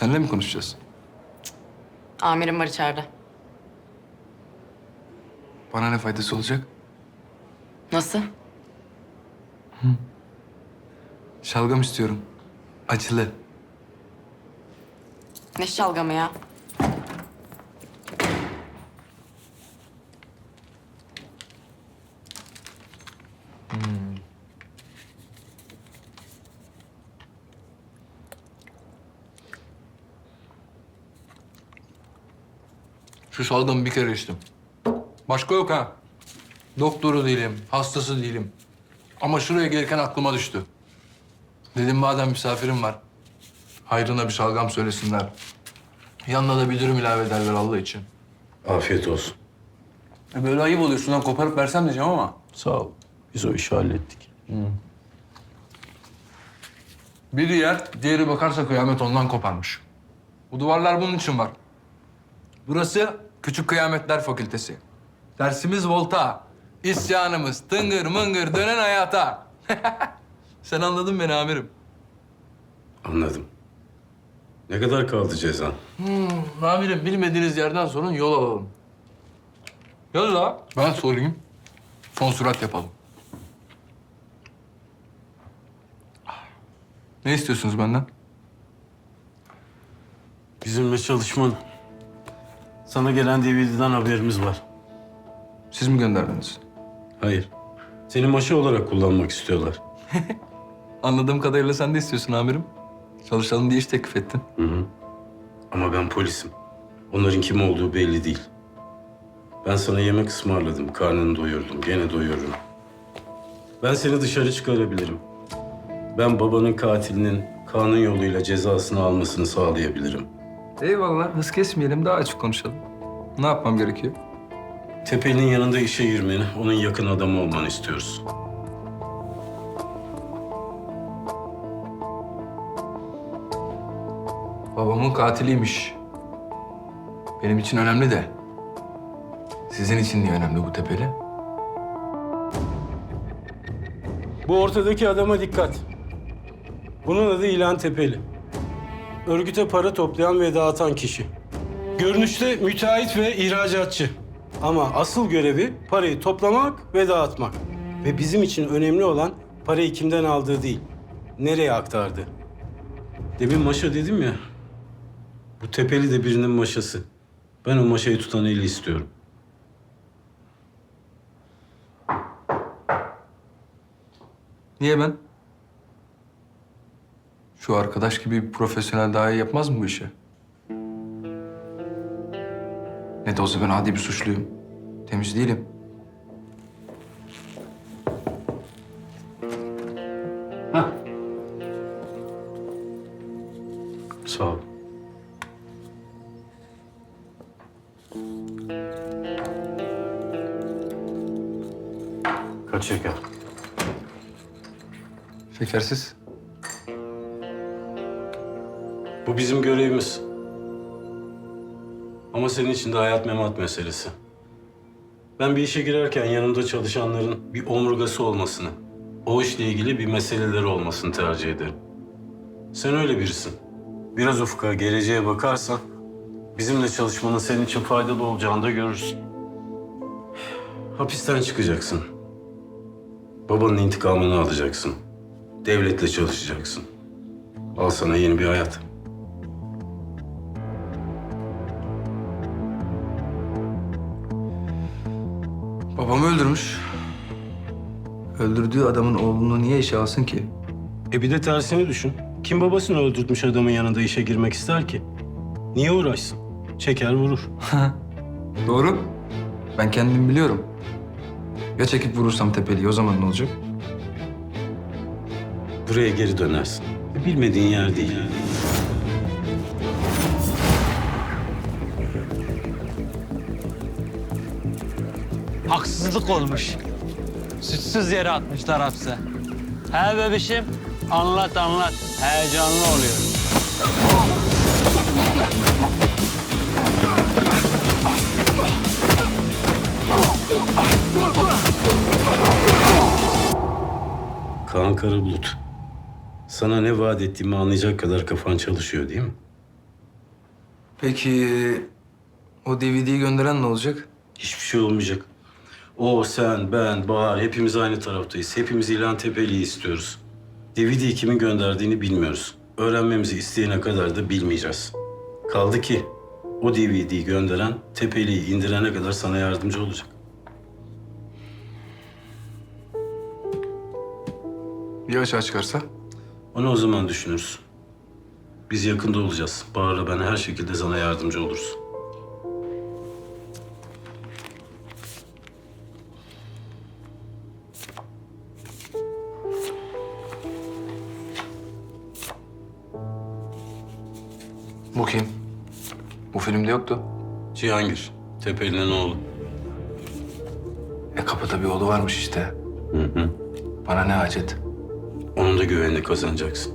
Seninle mi konuşacağız? Amirim var içeride. Bana ne faydası olacak? Nasıl? Şalgam istiyorum. Acılı. Ne şalgamı ya? Şu şalgamı bir kere içtim. Başka yok ha. Doktoru değilim, hastası değilim. Ama şuraya gelirken aklıma düştü. Dedim madem misafirim var. Hayrına bir şalgam söylesinler. Yanına da bir dürüm ilave ederler Allah için. Afiyet olsun. E böyle ayıp oluyor. Şundan koparıp versem diyeceğim ama. Sağ ol. Biz o işi hallettik. Biri yer, diğeri bakarsa kıyamet ondan koparmış. Bu duvarlar bunun için var. Burası Küçük Kıyametler Fakültesi. Dersimiz volta. İsyanımız tıngır mıngır dönen hayata. Sen anladın beni amirim. Anladım. Ne kadar kaldı cezan? Amirim bilmediğiniz yerden sorun yol alalım. Yolla. Ben sorayım. Son surat yapalım. Ne istiyorsunuz benden? Bizimle çalışman. Sana gelen DVD'den haberimiz var. Siz mi gönderdiniz? Hayır. Seni maşa olarak kullanmak istiyorlar. Anladığım kadarıyla sen de istiyorsun amirim. Çalışalım diye iş teklif ettin. Hı hı. Ama ben polisim. Onların kim olduğu belli değil. Ben sana yemek ısmarladım. Karnını doyurdum. Gene doyururum. Ben seni dışarı çıkarabilirim. Ben babanın katilinin kanun yoluyla cezasını almasını sağlayabilirim. Eyvallah. Hız kesmeyelim. Daha açık konuşalım. Ne yapmam gerekiyor? Tepeli'nin yanında işe girmeni, onun yakın adamı olmanı istiyoruz. Babamın katiliymiş. Benim için önemli de. Sizin için niye önemli bu tepeli? Bu ortadaki adama dikkat. Bunun adı İlhan Tepeli. Örgüte para toplayan ve dağıtan kişi. Görünüşte müteahhit ve ihracatçı. Ama asıl görevi parayı toplamak ve dağıtmak. Ve bizim için önemli olan parayı kimden aldığı değil, nereye aktardı. Demin maşa dedim ya, bu Tepeli de birinin maşası. Ben o maşayı tutan eli istiyorum. Niye ben? Şu arkadaş gibi bir profesyonel daha iyi yapmaz mı bu işi? Ne de olsa ben adi bir suçluyum. Temiz değilim. Sağ ol. Kaç şeker? Şekersiz. Bu bizim görevimiz. Ama senin için de hayat memat meselesi. Ben bir işe girerken yanımda çalışanların bir omurgası olmasını, o işle ilgili bir meseleleri olmasını tercih ederim. Sen öyle birisin. Biraz ufka, geleceğe bakarsan bizimle çalışmanın senin için faydalı olacağını da görürsün. Hapisten çıkacaksın. Babanın intikamını alacaksın. Devletle çalışacaksın. Al sana yeni bir hayat. Babamı öldürmüş. Öldürdüğü adamın oğlunu niye işe alsın ki? E bir de tersini düşün. Kim babasını öldürtmüş adamın yanında işe girmek ister ki? Niye uğraşsın? Çeker vurur. Doğru. Ben kendim biliyorum. Ya çekip vurursam tepeliği o zaman ne olacak? Buraya geri dönersin. Bilmediğin yer değil. Haksızlık olmuş. Suçsuz yere atmışlar hapse. He bebişim, anlat anlat. Heyecanlı oluyor. Kaan Karabulut. Sana ne vaat ettiğimi anlayacak kadar kafan çalışıyor değil mi? Peki o DVD'yi gönderen ne olacak? Hiçbir şey olmayacak. O, sen, ben, Bahar hepimiz aynı taraftayız. Hepimiz İlhan Tepeli'yi istiyoruz. DVD'yi kimin gönderdiğini bilmiyoruz. Öğrenmemizi isteyene kadar da bilmeyeceğiz. Kaldı ki o DVD'yi gönderen Tepeli'yi indirene kadar sana yardımcı olacak. Ya açığa çıkarsa? Onu o zaman düşünürüz. Biz yakında olacağız. Bahar'la ben her şekilde sana yardımcı oluruz. Bu kim? Bu filmde yoktu. Cihangir, Tepeli'nin oğlu. E kapıda bir oğlu varmış işte. Hı hı. Bana ne acet? Onun da güvenini kazanacaksın.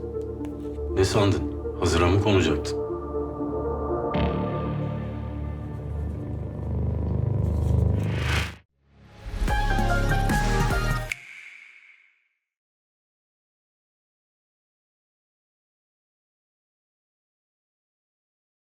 Ne sandın? Hazıra mı konacaktın?